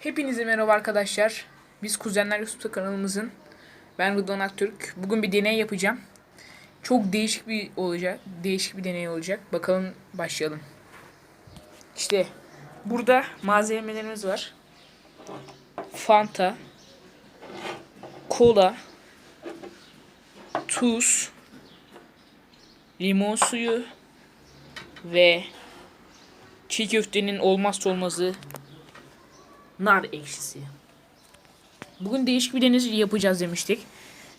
Hepinize merhaba arkadaşlar. Biz Kuzenler YouTube kanalımızın ben Rıdvan Aktürk. Bugün bir deney yapacağım. Çok değişik bir olacak. Değişik bir deney olacak. Bakalım başlayalım. İşte burada malzemelerimiz var. Fanta, kola, tuz, limon suyu ve çiğ köftenin olmazsa olmazı nar ekşisi. Bugün değişik bir deniz yapacağız demiştik.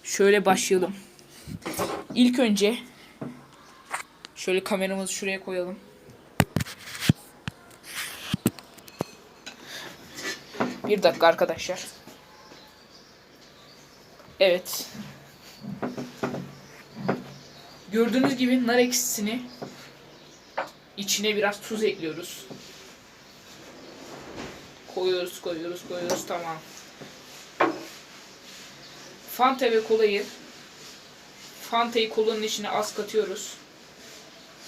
Şöyle başlayalım. İlk önce şöyle kameramızı şuraya koyalım. Bir dakika arkadaşlar. Evet. Gördüğünüz gibi nar ekşisini içine biraz tuz ekliyoruz. Koyuyoruz, koyuyoruz, koyuyoruz. Tamam. Fanta ve kolayı Fanta'yı kolanın içine az katıyoruz.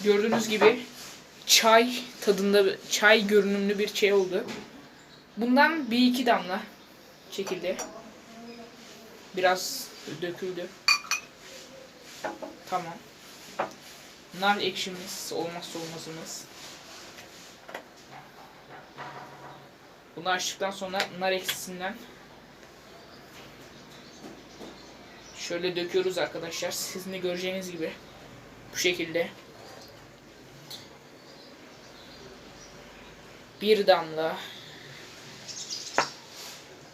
Gördüğünüz gibi çay tadında, çay görünümlü bir şey oldu. Bundan bir iki damla çekildi. Biraz döküldü. Tamam. Nar ekşimiz olmazsa olmazımız. Bunu açtıktan sonra nar ekşisinden şöyle döküyoruz arkadaşlar. Sizin de göreceğiniz gibi bu şekilde. Bir damla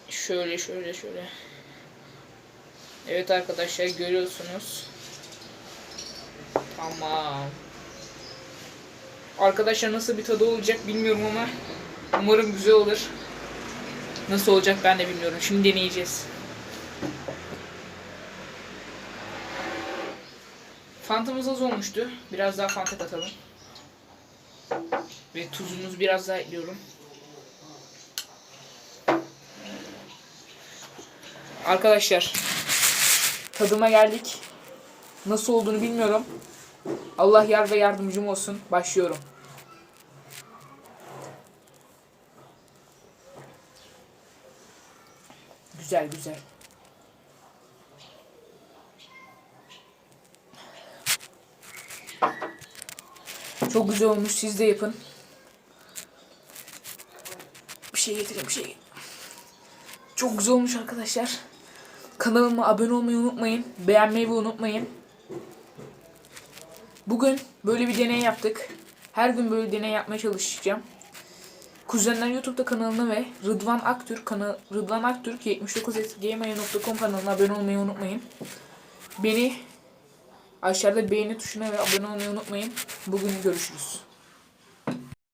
şöyle şöyle şöyle. Evet arkadaşlar görüyorsunuz. Tamam. Arkadaşlar nasıl bir tadı olacak bilmiyorum ama umarım güzel olur. Nasıl olacak ben de bilmiyorum. Şimdi deneyeceğiz. Fantamız az olmuştu. Biraz daha fanta katalım. Ve tuzumuzu biraz daha ekliyorum. Arkadaşlar tadıma geldik. Nasıl olduğunu bilmiyorum. Allah yar ve yardımcım olsun. Başlıyorum. Güzel güzel. Çok güzel olmuş. Siz de yapın. Bir şey getireyim bir şey. Çok güzel olmuş arkadaşlar. Kanalıma abone olmayı unutmayın. Beğenmeyi de unutmayın. Bugün böyle bir deney yaptık. Her gün böyle deney yapmaya çalışacağım. Kuzenler YouTube'da kanalına ve Rıdvan Aktürk kanal Rıdvan Aktürk 79gmail.com kanalına abone olmayı unutmayın. Beni aşağıda beğeni tuşuna ve abone olmayı unutmayın. Bugün görüşürüz.